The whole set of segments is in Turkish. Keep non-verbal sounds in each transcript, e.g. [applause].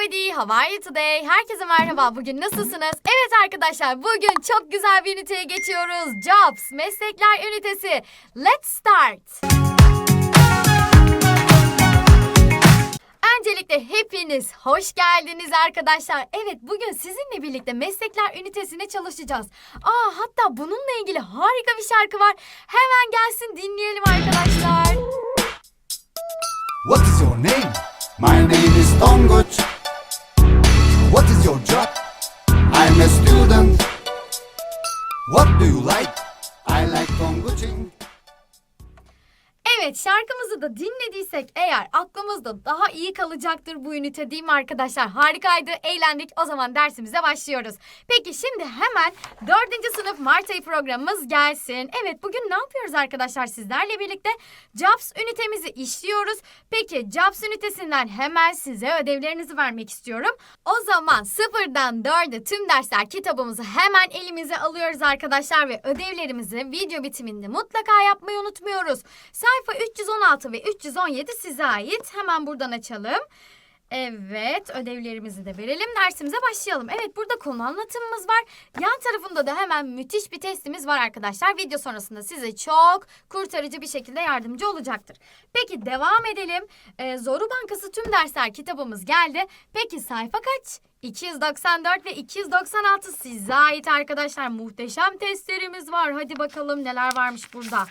everybody, how are you today? Herkese merhaba, bugün nasılsınız? Evet arkadaşlar, bugün çok güzel bir üniteye geçiyoruz. Jobs, meslekler ünitesi. Let's start. Öncelikle hepiniz hoş geldiniz arkadaşlar. Evet bugün sizinle birlikte meslekler ünitesine çalışacağız. Aa hatta bununla ilgili harika bir şarkı var. Hemen gelsin dinleyelim arkadaşlar. What is your name? My name is Tonguç. Your job? I'm a student. What do you like? I like Tonguçing. Evet şarkımızı da dinlediysek eğer aklımızda daha iyi kalacaktır bu ünite değil mi arkadaşlar? Harikaydı, eğlendik. O zaman dersimize başlıyoruz. Peki şimdi hemen dördüncü sınıf Mart ayı programımız gelsin. Evet bugün ne yapıyoruz arkadaşlar sizlerle birlikte? Jobs ünitemizi işliyoruz. Peki Jobs ünitesinden hemen size ödevlerinizi vermek istiyorum. O zaman sıfırdan dörde tüm dersler kitabımızı hemen elimize alıyoruz arkadaşlar ve ödevlerimizi video bitiminde mutlaka yapmayı unutmuyoruz. Sayfa 316 ve 317 size ait. Hemen buradan açalım. Evet, ödevlerimizi de verelim. Dersimize başlayalım. Evet, burada konu anlatımımız var. Yan tarafında da hemen müthiş bir testimiz var arkadaşlar. Video sonrasında size çok kurtarıcı bir şekilde yardımcı olacaktır. Peki devam edelim. Ee, Zoru Bankası tüm dersler kitabımız geldi. Peki sayfa kaç? 294 ve 296 size ait arkadaşlar. Muhteşem testlerimiz var. Hadi bakalım neler varmış burada.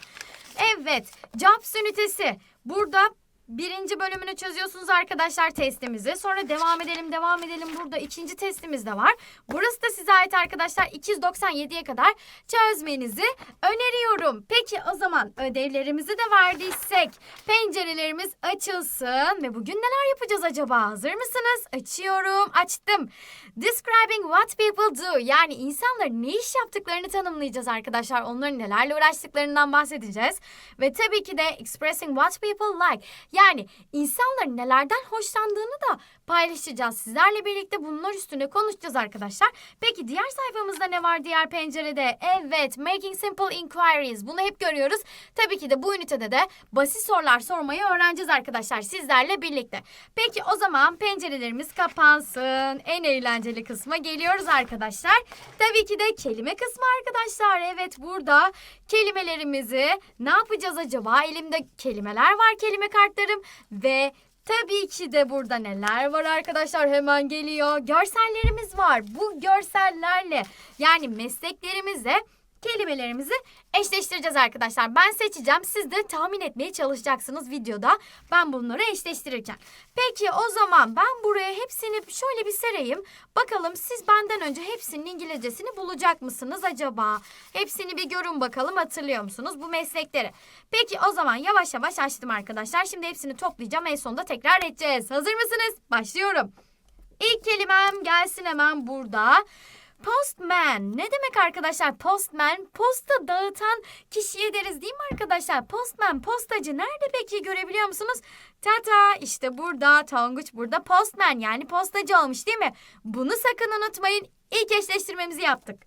Evet, Jobs ünitesi. Burada birinci bölümünü çözüyorsunuz arkadaşlar testimizi. Sonra devam edelim, devam edelim. Burada ikinci testimiz de var. Burası da size ait arkadaşlar. 297'ye kadar çözmenizi öneriyorum. Peki o zaman ödevlerimizi de verdiysek pencerelerimiz açılsın. Ve bugün neler yapacağız acaba? Hazır mısınız? Açıyorum, açtım. Describing what people do. Yani insanların ne iş yaptıklarını tanımlayacağız arkadaşlar. Onların nelerle uğraştıklarından bahsedeceğiz. Ve tabii ki de expressing what people like. Yani insanların nelerden hoşlandığını da paylaşacağız. Sizlerle birlikte bunlar üstüne konuşacağız arkadaşlar. Peki diğer sayfamızda ne var diğer pencerede? Evet, making simple inquiries. Bunu hep görüyoruz. Tabii ki de bu ünitede de basit sorular sormayı öğreneceğiz arkadaşlar sizlerle birlikte. Peki o zaman pencerelerimiz kapansın. En eğlenceli kısma geliyoruz arkadaşlar. Tabii ki de kelime kısmı arkadaşlar. Evet burada kelimelerimizi ne yapacağız acaba? Elimde kelimeler var kelime kartlarım ve Tabii ki de burada neler var arkadaşlar hemen geliyor. Görsellerimiz var. Bu görsellerle yani mesleklerimizle kelimelerimizi eşleştireceğiz arkadaşlar. Ben seçeceğim. Siz de tahmin etmeye çalışacaksınız videoda. Ben bunları eşleştirirken. Peki o zaman ben buraya hepsini şöyle bir sereyim. Bakalım siz benden önce hepsinin İngilizcesini bulacak mısınız acaba? Hepsini bir görün bakalım hatırlıyor musunuz bu meslekleri? Peki o zaman yavaş yavaş açtım arkadaşlar. Şimdi hepsini toplayacağım. En sonunda tekrar edeceğiz. Hazır mısınız? Başlıyorum. İlk kelimem gelsin hemen burada. Postman. Ne demek arkadaşlar? Postman, posta dağıtan kişiye deriz değil mi arkadaşlar? Postman, postacı. Nerede peki görebiliyor musunuz? Tata işte burada, Tonguç burada. Postman yani postacı olmuş değil mi? Bunu sakın unutmayın. İlk eşleştirmemizi yaptık.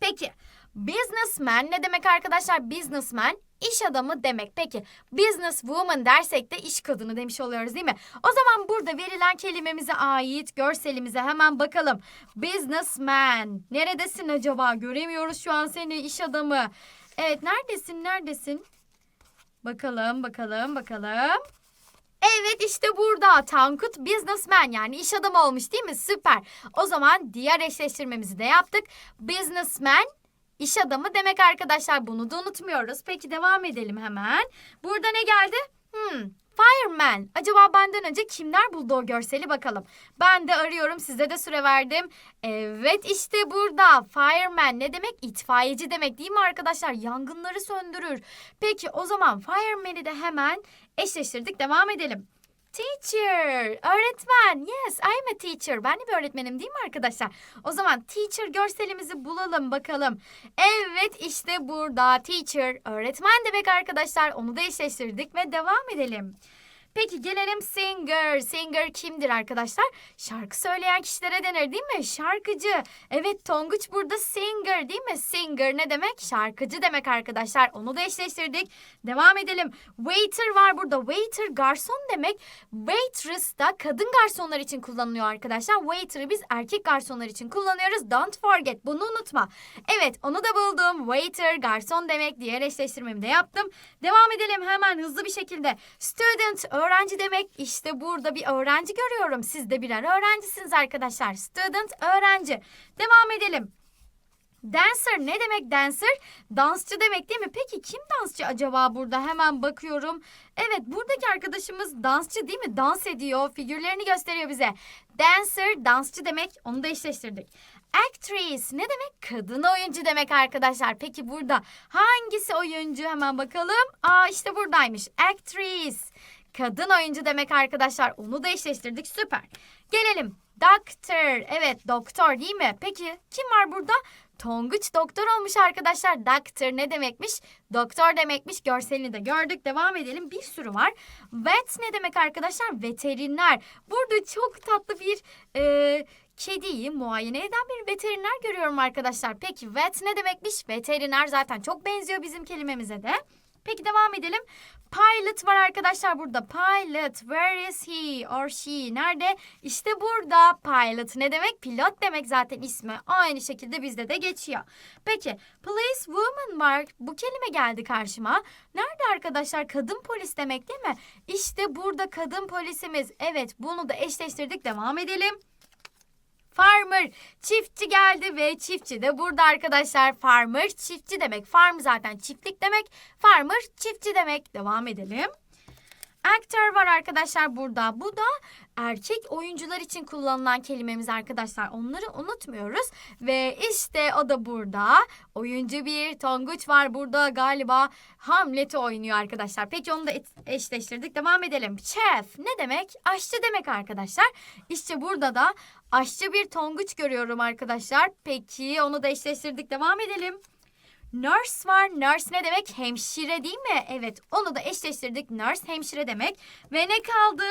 Peki businessman ne demek arkadaşlar? Businessman iş adamı demek. Peki business woman dersek de iş kadını demiş oluyoruz değil mi? O zaman burada verilen kelimemize ait görselimize hemen bakalım. Businessman. Neredesin acaba? Göremiyoruz şu an seni iş adamı. Evet neredesin neredesin? Bakalım bakalım bakalım. Evet işte burada Tankut businessman yani iş adamı olmuş değil mi? Süper. O zaman diğer eşleştirmemizi de yaptık. Businessman iş adamı demek arkadaşlar. Bunu da unutmuyoruz. Peki devam edelim hemen. Burada ne geldi? Hmm, fireman. Acaba benden önce kimler buldu o görseli bakalım. Ben de arıyorum. Size de süre verdim. Evet işte burada. Fireman ne demek? İtfaiyeci demek değil mi arkadaşlar? Yangınları söndürür. Peki o zaman fireman'i de hemen eşleştirdik. Devam edelim. Teacher, öğretmen. Yes, I'm a teacher. Ben de bir öğretmenim değil mi arkadaşlar? O zaman teacher görselimizi bulalım bakalım. Evet işte burada teacher, öğretmen demek arkadaşlar. Onu da eşleştirdik ve devam edelim. Peki gelelim singer. Singer kimdir arkadaşlar? Şarkı söyleyen kişilere denir değil mi? Şarkıcı. Evet Tonguç burada singer değil mi? Singer ne demek? Şarkıcı demek arkadaşlar. Onu da eşleştirdik. Devam edelim. Waiter var burada. Waiter garson demek. Waitress da kadın garsonlar için kullanılıyor arkadaşlar. Waiter'ı biz erkek garsonlar için kullanıyoruz. Don't forget. Bunu unutma. Evet onu da buldum. Waiter garson demek. Diğer eşleştirmemi de yaptım. Devam edelim hemen hızlı bir şekilde. Student öğrenci demek. İşte burada bir öğrenci görüyorum. Siz de birer öğrencisiniz arkadaşlar. Student öğrenci. Devam edelim. Dancer ne demek dancer? Dansçı demek değil mi? Peki kim dansçı acaba burada? Hemen bakıyorum. Evet buradaki arkadaşımız dansçı değil mi? Dans ediyor. Figürlerini gösteriyor bize. Dancer dansçı demek. Onu da eşleştirdik. Actress ne demek? Kadın oyuncu demek arkadaşlar. Peki burada hangisi oyuncu? Hemen bakalım. Aa işte buradaymış. Actress. Kadın oyuncu demek arkadaşlar. Onu da eşleştirdik. Süper. Gelelim. Doctor. Evet doktor değil mi? Peki kim var burada? Tonguç doktor olmuş arkadaşlar. Doctor ne demekmiş? Doktor demekmiş. Görselini de gördük. Devam edelim. Bir sürü var. Vet ne demek arkadaşlar? Veteriner. Burada çok tatlı bir e, kediyi muayene eden bir veteriner görüyorum arkadaşlar. Peki vet ne demekmiş? Veteriner zaten çok benziyor bizim kelimemize de. Peki devam edelim. Pilot var arkadaşlar burada. Pilot, where is he or she? Nerede? İşte burada. Pilot ne demek? Pilot demek zaten ismi. Aynı şekilde bizde de geçiyor. Peki police woman var. Bu kelime geldi karşıma. Nerede arkadaşlar? Kadın polis demek değil mi? İşte burada kadın polisimiz. Evet bunu da eşleştirdik. Devam edelim. Farmer çiftçi geldi ve çiftçi de burada arkadaşlar. Farmer çiftçi demek. Farm zaten çiftlik demek. Farmer çiftçi demek. Devam edelim. Actor var arkadaşlar burada. Bu da erkek oyuncular için kullanılan kelimemiz arkadaşlar. Onları unutmuyoruz. Ve işte o da burada. Oyuncu bir Tonguç var burada galiba Hamlet'i oynuyor arkadaşlar. Peki onu da eşleştirdik. Devam edelim. Chef ne demek? Aşçı demek arkadaşlar. İşte burada da aşçı bir Tonguç görüyorum arkadaşlar. Peki onu da eşleştirdik. Devam edelim. Nurse var. Nurse ne demek? Hemşire değil mi? Evet onu da eşleştirdik. Nurse hemşire demek. Ve ne kaldı?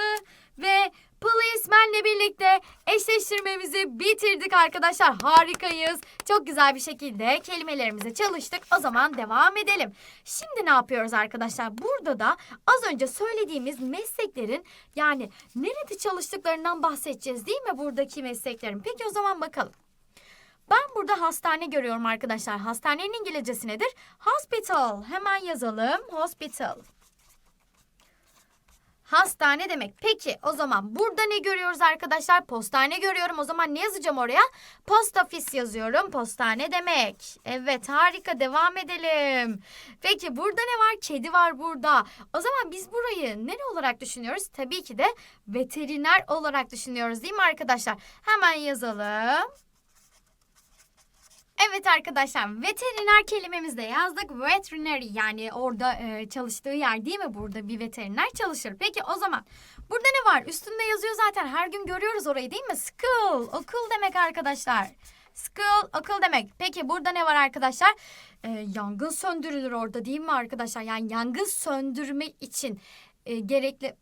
Ve policemanle birlikte eşleştirmemizi bitirdik arkadaşlar. Harikayız. Çok güzel bir şekilde kelimelerimize çalıştık. O zaman devam edelim. Şimdi ne yapıyoruz arkadaşlar? Burada da az önce söylediğimiz mesleklerin yani nerede çalıştıklarından bahsedeceğiz değil mi buradaki mesleklerin? Peki o zaman bakalım. Ben burada hastane görüyorum arkadaşlar. Hastanenin İngilizcesi nedir? Hospital. Hemen yazalım. Hospital. Hastane demek. Peki o zaman burada ne görüyoruz arkadaşlar? Postane görüyorum. O zaman ne yazacağım oraya? Post office yazıyorum. Postane demek. Evet harika devam edelim. Peki burada ne var? Kedi var burada. O zaman biz burayı ne olarak düşünüyoruz? Tabii ki de veteriner olarak düşünüyoruz değil mi arkadaşlar? Hemen yazalım. Evet arkadaşlar veteriner kelimemizi de yazdık. Veterinary yani orada e, çalıştığı yer değil mi? Burada bir veteriner çalışır. Peki o zaman burada ne var? Üstünde yazıyor zaten her gün görüyoruz orayı değil mi? School okul demek arkadaşlar. School okul demek. Peki burada ne var arkadaşlar? E, yangın söndürülür orada değil mi arkadaşlar? Yani yangın söndürme için e, gerekli...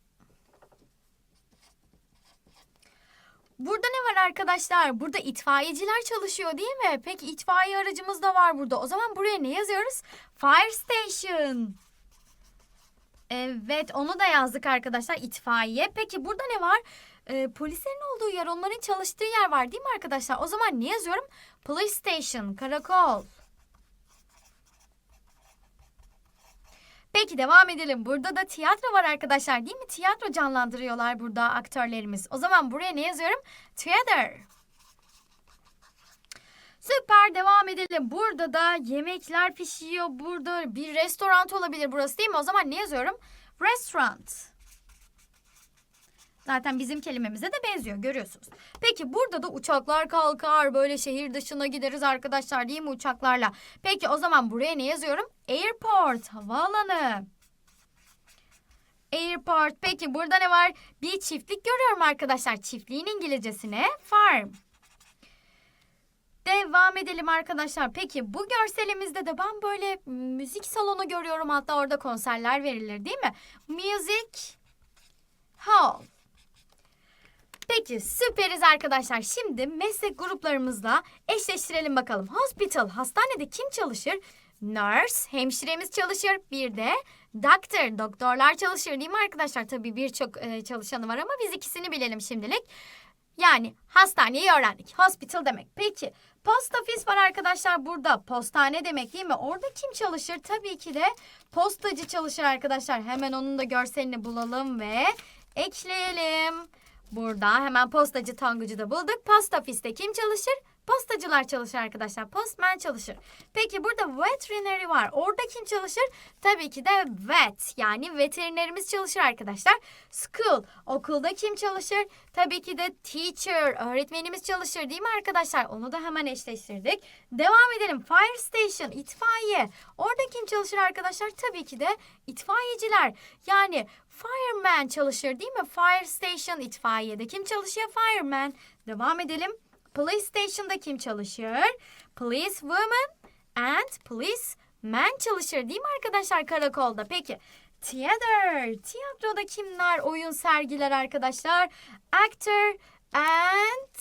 Burada ne var arkadaşlar? Burada itfaiyeciler çalışıyor değil mi? Peki itfaiye aracımız da var burada. O zaman buraya ne yazıyoruz? Fire station. Evet onu da yazdık arkadaşlar itfaiye. Peki burada ne var? Ee, polislerin olduğu yer onların çalıştığı yer var değil mi arkadaşlar? O zaman ne yazıyorum? Police station, karakol. Peki devam edelim. Burada da tiyatro var arkadaşlar değil mi? Tiyatro canlandırıyorlar burada aktörlerimiz. O zaman buraya ne yazıyorum? Theater. Süper devam edelim. Burada da yemekler pişiyor. Burada bir restoran olabilir burası değil mi? O zaman ne yazıyorum? Restaurant. Zaten bizim kelimemize de benziyor görüyorsunuz. Peki burada da uçaklar kalkar. Böyle şehir dışına gideriz arkadaşlar değil mi uçaklarla? Peki o zaman buraya ne yazıyorum? Airport, havaalanı. Airport. Peki burada ne var? Bir çiftlik görüyorum arkadaşlar. Çiftliğin İngilizcesi ne? Farm. Devam edelim arkadaşlar. Peki bu görselimizde de ben böyle müzik salonu görüyorum. Hatta orada konserler verilir değil mi? Music hall. Peki süperiz arkadaşlar. Şimdi meslek gruplarımızla eşleştirelim bakalım. Hospital, hastanede kim çalışır? Nurse, hemşiremiz çalışır. Bir de doctor, doktorlar çalışır değil mi arkadaşlar? Tabii birçok e, çalışanı var ama biz ikisini bilelim şimdilik. Yani hastaneyi öğrendik. Hospital demek. Peki post office var arkadaşlar burada. Postane demek değil mi? Orada kim çalışır? Tabii ki de postacı çalışır arkadaşlar. Hemen onun da görselini bulalım ve ekleyelim. Burada hemen postacı Tonguç'u da bulduk. Post office'te kim çalışır? Postacılar çalışır arkadaşlar. Postman çalışır. Peki burada veterinary var. Orada kim çalışır? Tabii ki de vet. Yani veterinerimiz çalışır arkadaşlar. School. Okulda kim çalışır? Tabii ki de teacher. Öğretmenimiz çalışır değil mi arkadaşlar? Onu da hemen eşleştirdik. Devam edelim. Fire station. itfaiye. Orada kim çalışır arkadaşlar? Tabii ki de itfaiyeciler. Yani fireman çalışır değil mi? Fire station itfaiyede kim çalışıyor? Fireman. Devam edelim. Police station'da kim çalışır? Police woman and police man çalışır değil mi arkadaşlar karakolda? Peki theater. Tiyatroda kimler oyun sergiler arkadaşlar? Actor and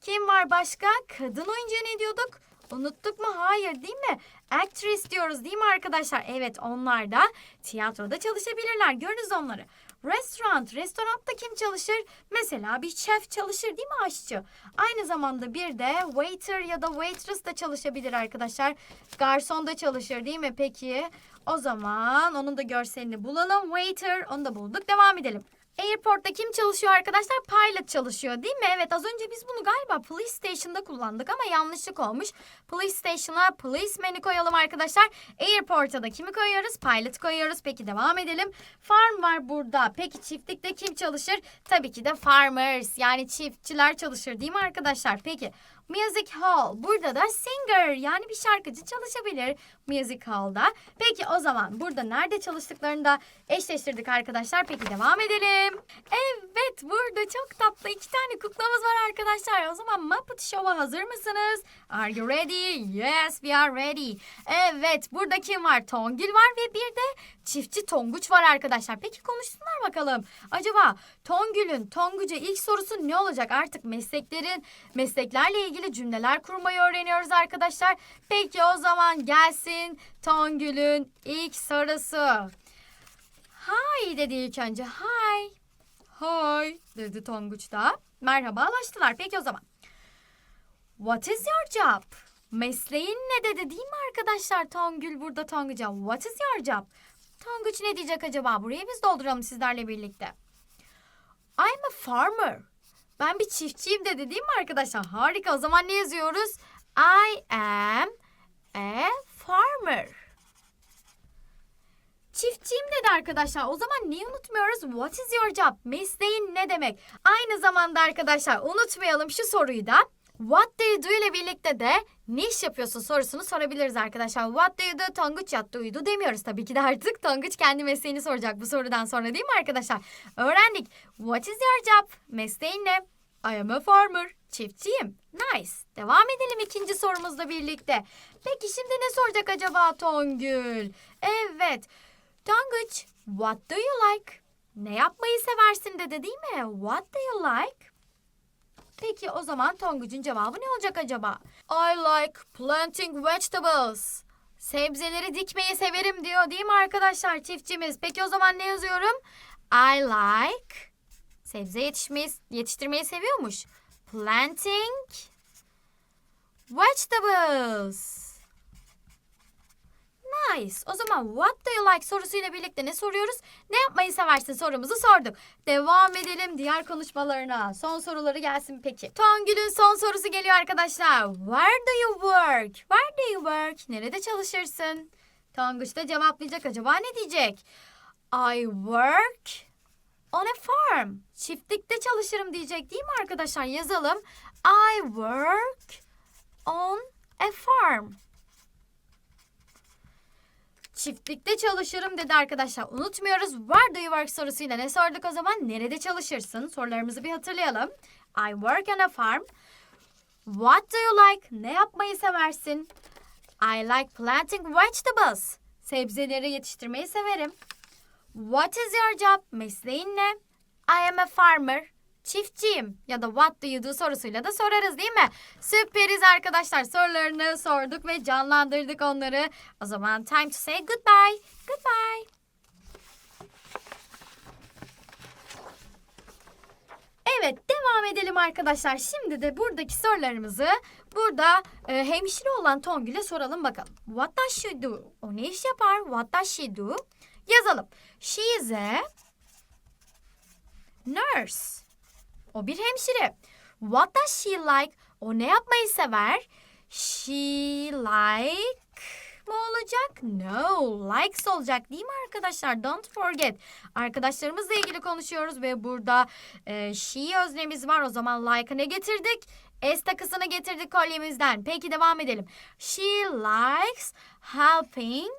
kim var başka? Kadın oyuncu ne diyorduk? Unuttuk mu? Hayır değil mi? Actress diyoruz değil mi arkadaşlar? Evet onlar da tiyatroda çalışabilirler. Görürüz onları. Restaurant. Restoranda kim çalışır? Mesela bir şef çalışır değil mi aşçı? Aynı zamanda bir de waiter ya da waitress da çalışabilir arkadaşlar. Garson da çalışır değil mi? Peki o zaman onun da görselini bulalım. Waiter onu da bulduk. Devam edelim. Airport'ta kim çalışıyor arkadaşlar? Pilot çalışıyor değil mi? Evet az önce biz bunu galiba police station'da kullandık ama yanlışlık olmuş. Police station'a policeman'i koyalım arkadaşlar. Airport'a da kimi koyuyoruz? Pilot koyuyoruz. Peki devam edelim. Farm var burada. Peki çiftlikte kim çalışır? Tabii ki de farmers yani çiftçiler çalışır değil mi arkadaşlar? Peki Music Hall. Burada da singer yani bir şarkıcı çalışabilir Music Hall'da. Peki o zaman burada nerede çalıştıklarını da eşleştirdik arkadaşlar. Peki devam edelim. Evet burada çok tatlı iki tane kuklamız var arkadaşlar. O zaman Muppet Show'a hazır mısınız? Are you ready? Yes we are ready. Evet burada kim var? Tongil var ve bir de çiftçi Tonguç var arkadaşlar. Peki konuşsunlar bakalım. Acaba Tongül'ün Tonguç'a ilk sorusu ne olacak? Artık mesleklerin mesleklerle ilgili cümleler kurmayı öğreniyoruz arkadaşlar. Peki o zaman gelsin Tongül'ün ilk sorusu. Hi dedi ilk önce. Hi. Hi dedi Tonguç da. Merhabalaştılar. Peki o zaman. What is your job? Mesleğin ne dedi değil mi arkadaşlar? Tongül burada Tonguç'a. What is your job? Tonguç ne diyecek acaba? Burayı biz dolduralım sizlerle birlikte. I'm a farmer. Ben bir çiftçiyim dedi değil mi arkadaşlar? Harika. O zaman ne yazıyoruz? I am a farmer. Çiftçiyim dedi arkadaşlar. O zaman neyi unutmuyoruz? What is your job? Mesleğin ne demek? Aynı zamanda arkadaşlar unutmayalım şu soruyu da. What do you do ile birlikte de ne iş yapıyorsun sorusunu sorabiliriz arkadaşlar. What do you do? Tonguç yattı uyudu demiyoruz tabii ki de artık. [laughs] Tonguç kendi mesleğini soracak bu sorudan sonra değil mi arkadaşlar? Öğrendik. What is your job? Mesleğin ne? I am a farmer. Çiftçiyim. Nice. Devam edelim ikinci sorumuzla birlikte. Peki şimdi ne soracak acaba Tongül? Evet. Tonguç, what do you like? Ne yapmayı seversin dedi değil mi? What do you like? Peki o zaman Tonguç'un cevabı ne olacak acaba? I like planting vegetables. Sebzeleri dikmeyi severim diyor değil mi arkadaşlar çiftçimiz? Peki o zaman ne yazıyorum? I like sebze yetişmeyi, yetiştirmeyi seviyormuş. Planting vegetables. Nice. O zaman what do you like sorusuyla birlikte ne soruyoruz? Ne yapmayı seversin sorumuzu sorduk. Devam edelim diğer konuşmalarına. Son soruları gelsin peki. Tongül'ün son sorusu geliyor arkadaşlar. Where do you work? Where do you work? Nerede çalışırsın? Tonguç da cevaplayacak acaba ne diyecek? I work on a farm. Çiftlikte çalışırım diyecek değil mi arkadaşlar? Yazalım. I work on a farm. Çiftlikte çalışırım dedi arkadaşlar. Unutmuyoruz. Where do you work sorusuyla ne sorduk o zaman? Nerede çalışırsın? Sorularımızı bir hatırlayalım. I work on a farm. What do you like? Ne yapmayı seversin? I like planting vegetables. Sebzeleri yetiştirmeyi severim. What is your job? Mesleğin ne? I am a farmer. Çiftçiyim ya da what do you do sorusuyla da sorarız değil mi? Süperiz arkadaşlar. Sorularını sorduk ve canlandırdık onları. O zaman time to say goodbye. Goodbye. Evet devam edelim arkadaşlar. Şimdi de buradaki sorularımızı burada e, hemşire olan Tongül'e soralım bakalım. What does she do? O ne iş yapar? What does she do? Yazalım. She is a nurse. O bir hemşire. What does she like? O ne yapmayı sever? She like mı olacak? No, likes olacak değil mi arkadaşlar? Don't forget. Arkadaşlarımızla ilgili konuşuyoruz ve burada e, she öznemiz var. O zaman like'ı ne getirdik? S takısını getirdik kolyemizden. Peki devam edelim. She likes helping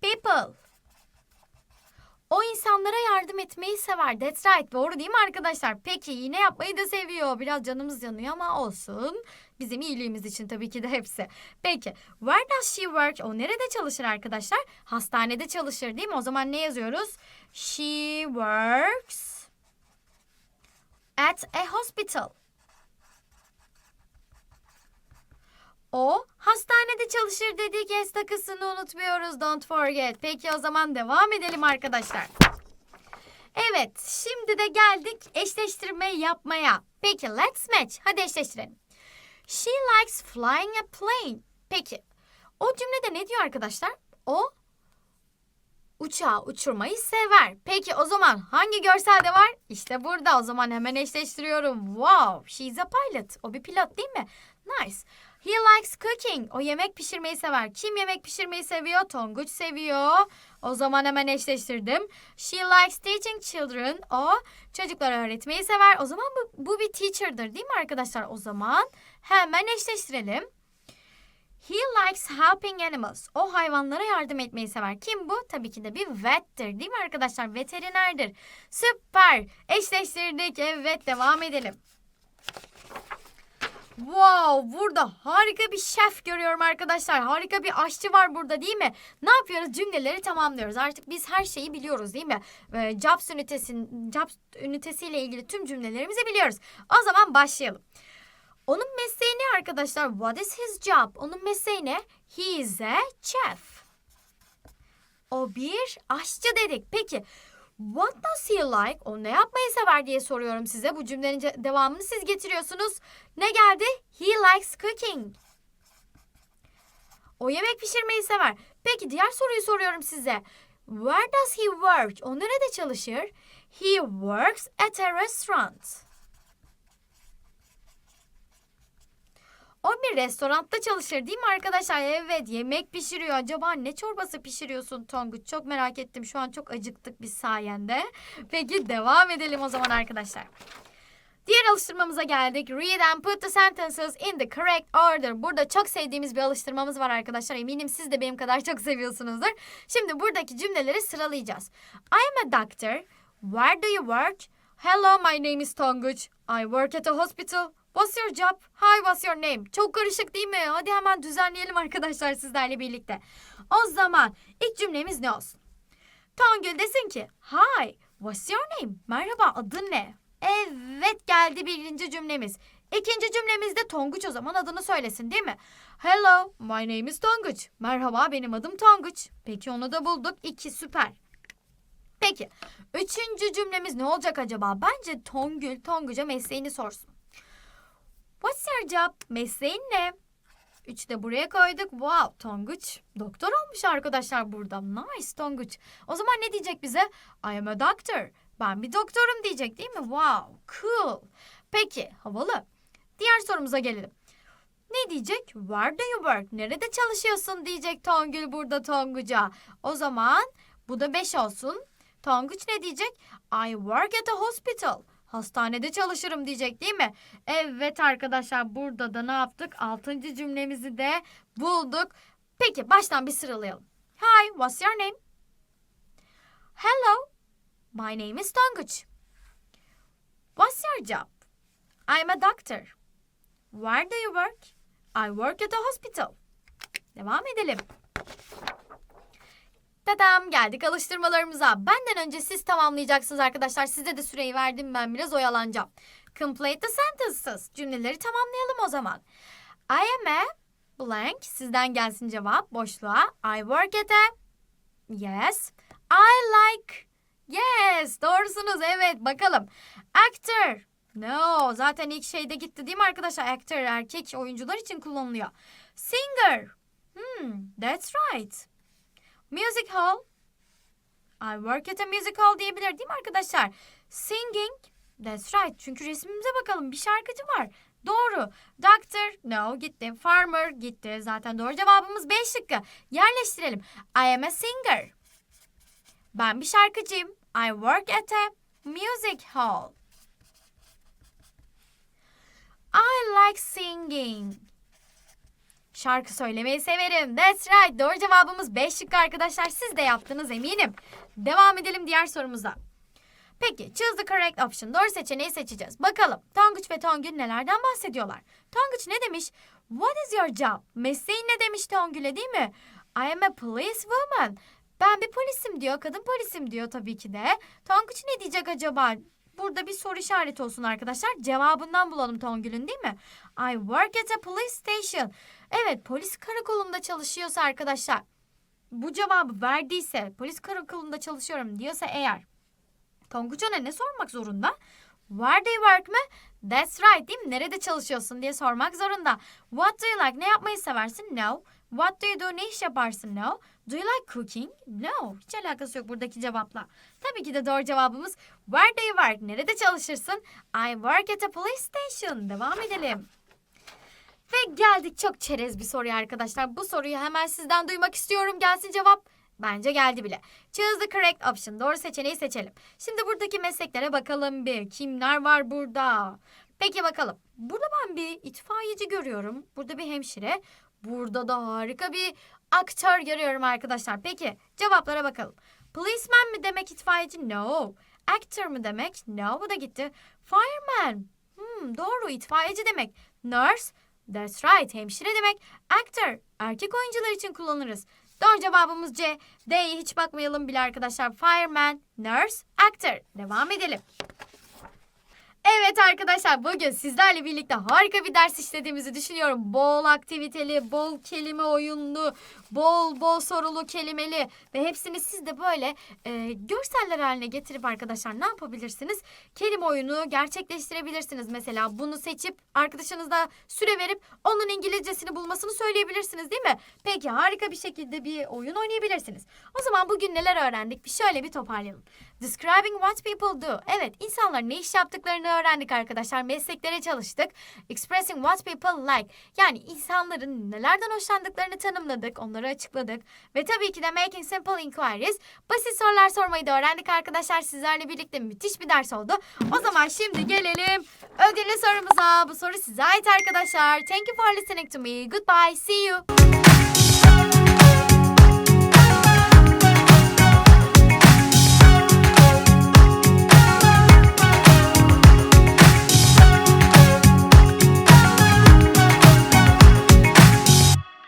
people. O insanlara yardım etmeyi sever. That's right. Doğru değil mi arkadaşlar? Peki yine yapmayı da seviyor. Biraz canımız yanıyor ama olsun. Bizim iyiliğimiz için tabii ki de hepsi. Peki. Where does she work? O nerede çalışır arkadaşlar? Hastanede çalışır değil mi? O zaman ne yazıyoruz? She works at a hospital. O hastanede çalışır dedik. S takısını unutmuyoruz. Don't forget. Peki o zaman devam edelim arkadaşlar. Evet, şimdi de geldik eşleştirme yapmaya. Peki let's match. Hadi eşleştirelim. She likes flying a plane. Peki, o cümlede ne diyor arkadaşlar? O uçağı uçurmayı sever. Peki o zaman hangi görselde var? İşte burada. O zaman hemen eşleştiriyorum. Wow, she's a pilot. O bir pilot değil mi? Nice. He likes cooking. O yemek pişirmeyi sever. Kim yemek pişirmeyi seviyor? Tonguç seviyor. O zaman hemen eşleştirdim. She likes teaching children. O çocuklara öğretmeyi sever. O zaman bu, bu bir teacher'dır değil mi arkadaşlar? O zaman hemen eşleştirelim. He likes helping animals. O hayvanlara yardım etmeyi sever. Kim bu? Tabii ki de bir vet'tir değil mi arkadaşlar? Veterinerdir. Süper. Eşleştirdik. Evet devam edelim. Wow, burada harika bir şef görüyorum arkadaşlar. Harika bir aşçı var burada değil mi? Ne yapıyoruz? Cümleleri tamamlıyoruz. Artık biz her şeyi biliyoruz değil mi? Ee, Jobs ünitesin, Jobs ünitesiyle ilgili tüm cümlelerimizi biliyoruz. O zaman başlayalım. Onun mesleği ne arkadaşlar? What is his job? Onun mesleği ne? He is a chef. O bir aşçı dedik. Peki what does he like? O ne yapmayı sever diye soruyorum size. Bu cümlenin devamını siz getiriyorsunuz. Ne geldi? He likes cooking. O yemek pişirmeyi sever. Peki diğer soruyu soruyorum size. Where does he work? O nerede çalışır? He works at a restaurant. O bir restoranda çalışır değil mi arkadaşlar? Evet yemek pişiriyor. Acaba ne çorbası pişiriyorsun Tonguç? Çok merak ettim. Şu an çok acıktık biz sayende. Peki devam edelim o zaman arkadaşlar. Diğer alıştırmamıza geldik. Read and put the sentences in the correct order. Burada çok sevdiğimiz bir alıştırmamız var arkadaşlar. Eminim siz de benim kadar çok seviyorsunuzdur. Şimdi buradaki cümleleri sıralayacağız. I am a doctor. Where do you work? Hello, my name is Tonguç. I work at a hospital. What's your job? Hi, what's your name? Çok karışık değil mi? Hadi hemen düzenleyelim arkadaşlar sizlerle birlikte. O zaman ilk cümlemiz ne olsun? Tongül desin ki Hi, what's your name? Merhaba, adın ne? Evet geldi birinci cümlemiz. İkinci cümlemizde Tonguç o zaman adını söylesin değil mi? Hello, my name is Tonguç. Merhaba, benim adım Tonguç. Peki onu da bulduk. İki, süper. Peki, üçüncü cümlemiz ne olacak acaba? Bence Tongül, Tonguç'a mesleğini sorsun. What's your job? Mesleğin ne? Üç de buraya koyduk. Wow, Tonguç. Doktor olmuş arkadaşlar burada. Nice Tonguç. O zaman ne diyecek bize? I am a doctor. Ben bir doktorum diyecek değil mi? Wow, cool. Peki, havalı. Diğer sorumuza gelelim. Ne diyecek? Where do you work? Nerede çalışıyorsun diyecek Tongül burada Tonguç'a. O zaman bu da beş olsun. Tonguç ne diyecek? I work at a hospital. Hastanede çalışırım diyecek değil mi? Evet arkadaşlar burada da ne yaptık? Altıncı cümlemizi de bulduk. Peki baştan bir sıralayalım. Hi, what's your name? Hello, my name is Tonguç. What's your job? I'm a doctor. Where do you work? I work at a hospital. Devam edelim. Tadam geldik alıştırmalarımıza. Benden önce siz tamamlayacaksınız arkadaşlar. Size de süreyi verdim ben biraz oyalanacağım. Complete the sentences. Cümleleri tamamlayalım o zaman. I am a blank. Sizden gelsin cevap boşluğa. I work at a yes. I like yes. Doğrusunuz evet bakalım. Actor. No zaten ilk şeyde gitti değil mi arkadaşlar? Actor erkek oyuncular için kullanılıyor. Singer. Hmm, that's right. Music hall. I work at a music hall diyebilir değil mi arkadaşlar? Singing. That's right. Çünkü resmimize bakalım. Bir şarkıcı var. Doğru. Doctor. No gitti. Farmer gitti. Zaten doğru cevabımız B şıkkı. Yerleştirelim. I am a singer. Ben bir şarkıcıyım. I work at a music hall. I like singing. Şarkı söylemeyi severim. That's right. Doğru cevabımız 5 şıkkı arkadaşlar. Siz de yaptınız eminim. Devam edelim diğer sorumuza. Peki choose the correct option. Doğru seçeneği seçeceğiz. Bakalım Tonguç ve Tongül nelerden bahsediyorlar? Tonguç ne demiş? What is your job? Mesleğin ne demiş Tongül'e değil mi? I am a police woman. Ben bir polisim diyor. Kadın polisim diyor tabii ki de. Tonguç ne diyecek acaba? Burada bir soru işareti olsun arkadaşlar. Cevabından bulalım Tongül'ün değil mi? I work at a police station. Evet polis karakolunda çalışıyorsa arkadaşlar. Bu cevabı verdiyse polis karakolunda çalışıyorum diyorsa eğer. Tonguç ona ne sormak zorunda? Where do you work mı? That's right değil mi? Nerede çalışıyorsun diye sormak zorunda. What do you like? Ne yapmayı seversin? No. What do you do? Ne iş yaparsın? No. Do you like cooking? No. Hiç alakası yok buradaki cevapla. Tabii ki de doğru cevabımız Where do you work? Nerede çalışırsın? I work at a police station. Devam edelim. Ve geldik çok çerez bir soruya arkadaşlar. Bu soruyu hemen sizden duymak istiyorum. Gelsin cevap. Bence geldi bile. Choose the correct option. Doğru seçeneği seçelim. Şimdi buradaki mesleklere bakalım bir. Kimler var burada? Peki bakalım. Burada ben bir itfaiyeci görüyorum. Burada bir hemşire. Burada da harika bir aktör görüyorum arkadaşlar. Peki cevaplara bakalım. Policeman mi demek itfaiyeci? No. Actor mı demek? No bu da gitti. Fireman. Hmm, doğru itfaiyeci demek. Nurse. That's right hemşire demek. Actor. Erkek oyuncular için kullanırız. Doğru cevabımız C. D'ye hiç bakmayalım bile arkadaşlar. Fireman, nurse, actor. Devam edelim. Evet arkadaşlar bugün sizlerle birlikte harika bir ders işlediğimizi düşünüyorum. Bol aktiviteli, bol kelime oyunlu, bol bol sorulu kelimeli ve hepsini siz de böyle e, görseller haline getirip arkadaşlar ne yapabilirsiniz? Kelime oyunu gerçekleştirebilirsiniz. Mesela bunu seçip arkadaşınızla süre verip onun İngilizcesini bulmasını söyleyebilirsiniz değil mi? Peki harika bir şekilde bir oyun oynayabilirsiniz. O zaman bugün neler öğrendik? Bir şöyle bir toparlayalım. Describing what people do. Evet, insanlar ne iş yaptıklarını öğrendik arkadaşlar. Mesleklere çalıştık. Expressing what people like. Yani insanların nelerden hoşlandıklarını tanımladık, onları açıkladık. Ve tabii ki de making simple inquiries. Basit sorular sormayı da öğrendik arkadaşlar. Sizlerle birlikte müthiş bir ders oldu. O zaman şimdi gelelim ödüllü sorumuza. Bu soru size ait arkadaşlar. Thank you for listening to me. Goodbye. See you.